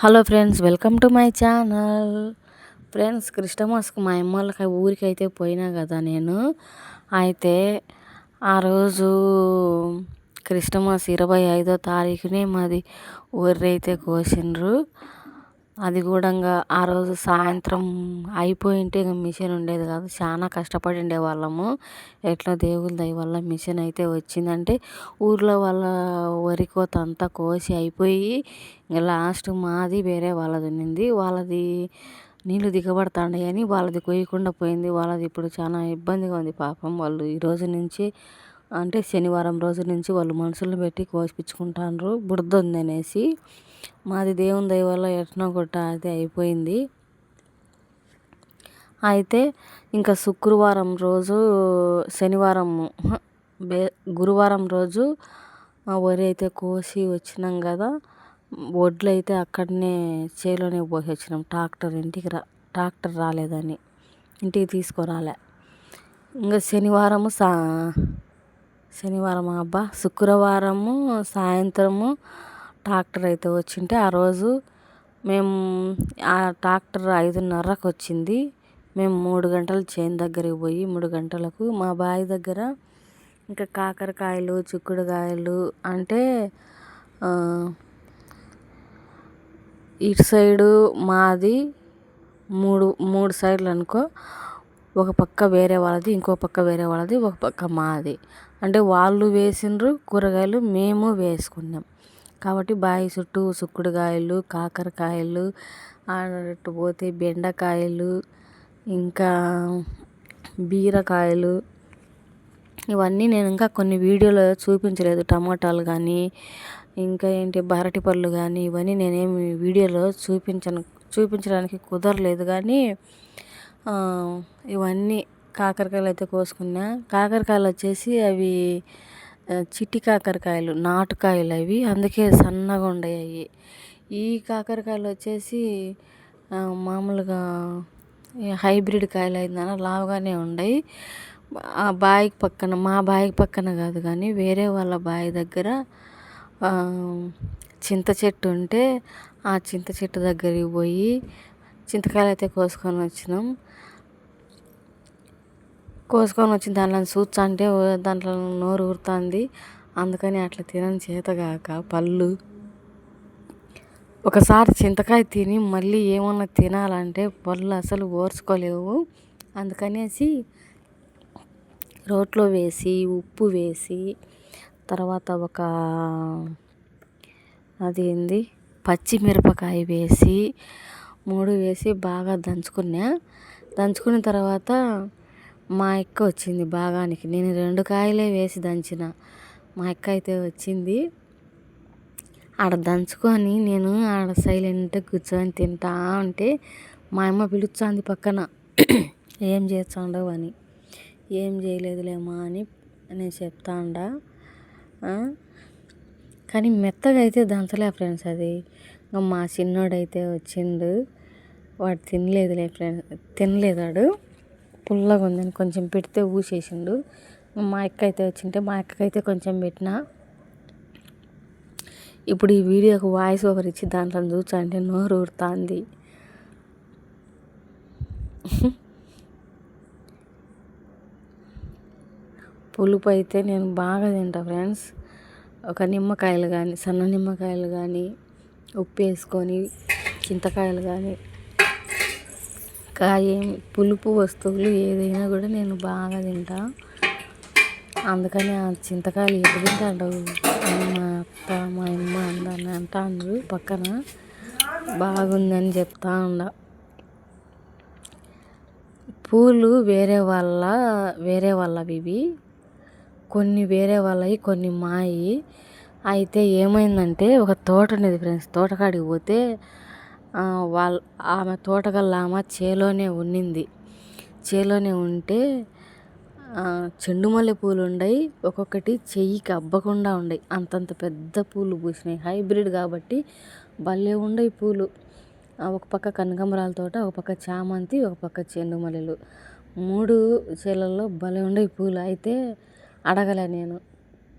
Hello friends welcome to my channel. Friends క్రిస్టమస్కి మా అమ్మలకి ఊరికి అయితే పోయినా కదా నేను. అయితే ఆ రోజు క్రిస్టమస్ ఇరవై ఐదో తారీఖునే మాది ఊర్రైతే అయితే కోసిండ్రు. అది కూడా ఆ రోజు సాయంత్రం అయిపోయింటే ఇంక మిషన్ ఉండేది కాదు. చాలా కష్టపడి ఉండే వాళ్ళము ఎట్లా దేవుని దయ వల్ల మిషన్ అయితే వచ్చిందంటే ఊర్లో వాళ్ళ వరి కోత అంతా కోసి అయిపోయి ఇంకా లాస్ట్ మాది వేరే వాళ్ళది ఉన్నింది. వాళ్ళది నీళ్ళు దిగబడతాండాయని వాళ్ళది కొయ్యకుండా పోయింది. వాళ్ళది ఇప్పుడు చాలా ఇబ్బందిగా ఉంది పాపం. వాళ్ళు ఈ రోజు నుంచి అంటే శనివారం రోజు నుంచి వాళ్ళు మనుషులను పెట్టి కోసిపించుకుంటాండ్రు ఉంది ఉందనేసి మాది దేవుని దయ వల్ల ఎట్నో కొట్ట అది అయిపోయింది. అయితే ఇంకా శుక్రవారం రోజు శనివారం బే గురువారం రోజు వరి అయితే కోసి వచ్చినాం కదా వడ్లు అయితే అక్కడనే చేలోనే పోసి వచ్చినాం. ట్రాక్టర్ ఇంటికి రా ట్రాక్టర్ రాలేదని ఇంటికి తీసుకురాలే. ఇంకా శనివారము సా శనివారం అబ్బా? శుక్రవారము సాయంత్రము ట్రాక్టర్ అయితే వచ్చింటే ఆ రోజు మేము ఆ ట్రాక్టర్ ఐదున్నరకు వచ్చింది మేము మూడు గంటలు చేను దగ్గరికి పోయి మూడు గంటలకు మా బావి దగ్గర ఇంకా కాకరకాయలు చిక్కుడుకాయలు అంటే ఇటు సైడు మాది మూడు మూడు సైడ్లు అనుకో ఒక పక్క వేరే వాళ్ళది ఇంకో పక్క వేరే వాళ్ళది ఒక పక్క మాది. అంటే వాళ్ళు వేసినారు కూరగాయలు మేము వేసుకున్నాం. కాబట్టి బావి చుట్టూ చిక్కుడుకాయలు కాకరకాయలు అటు పోతే బెండకాయలు ఇంకా బీరకాయలు. ఇవన్నీ నేను ఇంకా కొన్ని వీడియోలో చూపించలేదు. టమాటాలు కానీ ఇంకా ఏంటి అరటి పళ్ళు కానీ ఇవన్నీ నేనేమి వీడియోలో చూపించను చూపించడానికి కుదరలేదు. కానీ ఇవన్నీ కాకరకాయలు అయితే కోసుకున్నా. కాకరకాయలు వచ్చేసి అవి చిట్టి కాకరకాయలు నాటుకాయలు అవి అందుకే సన్నగా ఉండేవి ఈ కాకరకాయలు వచ్చేసి మామూలుగా హైబ్రిడ్ కాయలు అయిందన లావుగానే ఉండయి. ఆ బావి పక్కన మా బావి పక్కన కాదు కానీ వేరే వాళ్ళ బావి దగ్గర చింత చెట్టు ఉంటే ఆ చింత చెట్టు దగ్గరికి పోయి చింతకాయలు అయితే కోసుకొని వచ్చినాం. కోసుకొని వచ్చి దాంట్లో చూచా అంటే దాంట్లో నోరు ఊరుతుంది. అందుకని అట్లా తినని చేతగాక పళ్ళు. ఒకసారి చింతకాయ తిని మళ్ళీ ఏమన్నా తినాలంటే పళ్ళు అసలు ఓర్చుకోలేవు. అందుకనేసి రోట్లో వేసి ఉప్పు వేసి తర్వాత ఒక అది ఏంది పచ్చిమిరపకాయ వేసి మూడు వేసి బాగా దంచుకున్నా. దంచుకున్న తర్వాత మా అక్క వచ్చింది బాగానికి. నేను రెండు కాయలే వేసి దంచిన. మా అక్క అయితే వచ్చింది. ఆడ దంచుకొని నేను ఆడ సైలెంట్గా కూర్చొని తింటా ఉంటే మా అమ్మ పిలుస్తుంది పక్కన. ఏం చేస్తాండవు అని. ఏం చేయలేదులేమా అని నేను చెప్తా ఉండా కానీ మెత్తగా అయితే దంచలే ఫ్రెండ్స్ అది. మా చిన్నోడైతే వచ్చిండు. వాడు తినలేదులే ఫ్రెండ్స్ తినలేదాడు. పుల్లగా ఉందని కొంచెం పెడితే ఊసేసిండు. మా అక్క అయితే వచ్చింటే మా అక్కకైతే కొంచెం పెట్టిన. ఇప్పుడు ఈ వీడియోకి వాయిస్ ఓవర్ ఇచ్చి దాంట్లో చూచాలంటే నోరు ఊరుతుంది. పులుపు అయితే నేను బాగా తింటా ఫ్రెండ్స్. ఒక నిమ్మకాయలు కానీ సన్న నిమ్మకాయలు కానీ ఉప్పు వేసుకొని చింతకాయలు కానీ కాయ పులుపు వస్తువులు ఏదైనా కూడా నేను బాగా తింటా. అందుకని ఆ చింతకాయలు ఎప్పుడు తింటాడు మా అత్త మా అమ్మ అందరిని అంటాను పక్కన. బాగుందని చెప్తా ఉండ. పూలు వేరే వాళ్ళ వేరే వాళ్ళవి ఇవి. కొన్ని వేరే వాళ్ళవి కొన్ని మాయి. అయితే ఏమైందంటే ఒక తోట ఉండేది ఫ్రెండ్స్ తోటకాడికి పోతే వాళ్ళ ఆమె తోటగల్ల ఆమె చేలోనే ఉన్నింది. చేలోనే ఉంటే చెండు మల్లె పూలు ఉండయి ఒక్కొక్కటి చెయ్యికి అబ్బకుండా ఉండయి. అంతంత పెద్ద పూలు పూసినాయి. హైబ్రిడ్ కాబట్టి భలే ఉండయి పూలు. ఒక పక్క కనకాంబరాల తోట ఒక పక్క చామంతి ఒక పక్క చెండు మల్లెలు. మూడు చేలల్లో భలే ఉండయి పూలు. అయితే అడగలే నేను.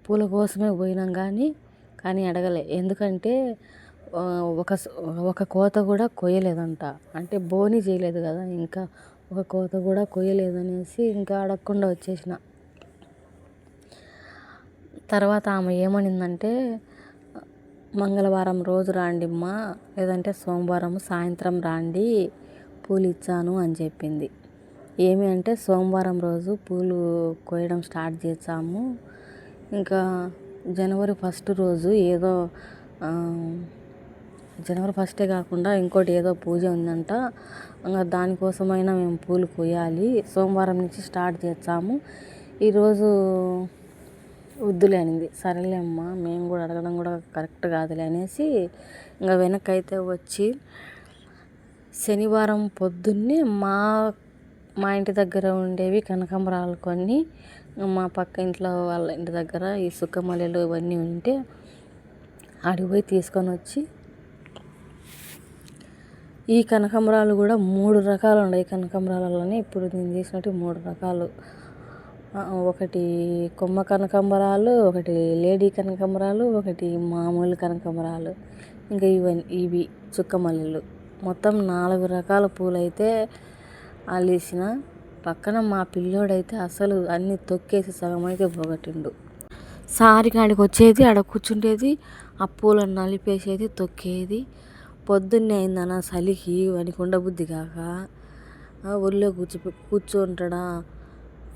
పూల కోసమే పోయినాం కానీ కానీ అడగలే. ఎందుకంటే ఒక ఒక కోత కూడా కొయ్యలేదంట. అంటే బోని చేయలేదు కదా ఇంకా ఒక కోత కూడా కొయ్యలేదనేసి ఇంకా అడగకుండా వచ్చేసిన. తర్వాత ఆమె ఏమనిందంటే మంగళవారం రోజు రాండిమ్మా లేదంటే సోమవారం సాయంత్రం రాండి పూలు ఇచ్చాను అని చెప్పింది. ఏమి అంటే సోమవారం రోజు పూలు కోయడం స్టార్ట్ చేసాము ఇంకా జనవరి ఫస్ట్ రోజు ఏదో జనవరి ఫస్టే కాకుండా ఇంకోటి ఏదో పూజ ఉందంట. ఇంకా దానికోసమైనా మేము పూలు కొయ్యాలి సోమవారం నుంచి స్టార్ట్ చేస్తాము ఈరోజు వద్దులే అనింది. సరేలే అమ్మా మేము కూడా అడగడం కూడా కరెక్ట్ కాదులే అనేసి ఇంకా వెనక్కి అయితే వచ్చి శనివారం పొద్దున్నే మా మా ఇంటి దగ్గర ఉండేవి కనకాంబరాలు కొన్ని. మా పక్క ఇంట్లో వాళ్ళ ఇంటి దగ్గర ఈ సుక్కమల్లెలు ఇవన్నీ ఉంటే ఆడికి పోయి తీసుకొని వచ్చి ఈ కనకాంబరాలు కూడా మూడు రకాలు ఉన్నాయి. కనకాంబరాలలోనే ఇప్పుడు నేను తీసినట్టు మూడు రకాలు. ఒకటి కొమ్మ కనకాంబరాలు ఒకటి లేడీ కనకాంబరాలు ఒకటి మామూలు కనకాంబరాలు. ఇంకా ఇవన్నీ ఇవి చుక్క మల్లెలు. మొత్తం నాలుగు రకాల పూలైతే అల్లేసిన పక్కన మా పిల్లోడైతే అసలు అన్ని తొక్కేసి సగం అయితే పోగొట్టిండు. సారి కాడికి వచ్చేది ఆడ కూర్చుంటేది ఆ పూలను నలిపేసేది తొక్కేది. పొద్దున్నే అయిందన్న చలికి వానికి ఉండబుద్ధి కాక ఒళ్ళో కూర్చో కూర్చుంటాడా?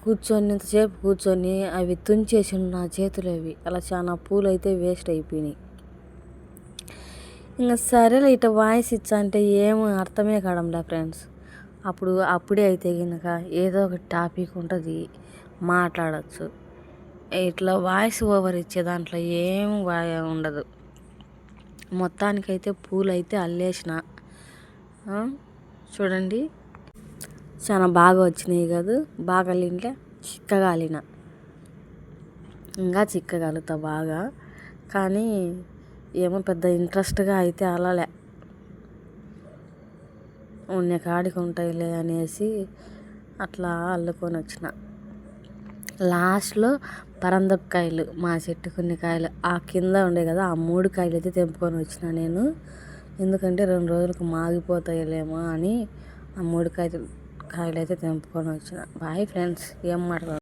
కూర్చొనింతసేపు కూర్చొని అవి తుంచేసి నా చేతులు అవి అలా చాలా పూలు అయితే వేస్ట్ అయిపోయినాయి. ఇంకా సరేలే ఇట్లా వాయిస్ ఇచ్చా అంటే ఏమో అర్థమే కాడంలే ఫ్రెండ్స్. అప్పుడు అప్పుడే అయితే కనుక ఏదో ఒక టాపిక్ ఉంటుంది మాట్లాడచ్చు. ఇట్లా వాయిస్ ఓవర్ ఇచ్చే దాంట్లో ఏం ఉండదు. మొత్తానికైతే పూలు అయితే అల్లేసిన చూడండి. చాలా బాగా వచ్చినాయి కదా. బాగా అల్లింటే చిక్కగా అల్లిన. ఇంకా చిక్కగా అల్లుతా బాగా. కానీ ఏమో పెద్ద ఇంట్రెస్ట్గా అయితే అల్లలే. ఉన్న కాడికి ఉంటాయిలే అనేసి అట్లా అల్లుకొని వచ్చిన. లాస్ట్లో పరందపకాయలు మా చెట్టు కొన్ని కాయలు. ఆ కింద ఉండే కదా ఆ మూడు కాయలు అయితే తెంపుకొని వచ్చిన నేను. ఎందుకంటే రెండు రోజులకు మాగిపోతాయిలేమో అని ఆ మూడు కాయలు కాయలు అయితే తెంపుకొని వచ్చిన. బాయ్ ఫ్రెండ్స్ ఏం మాట్లాడ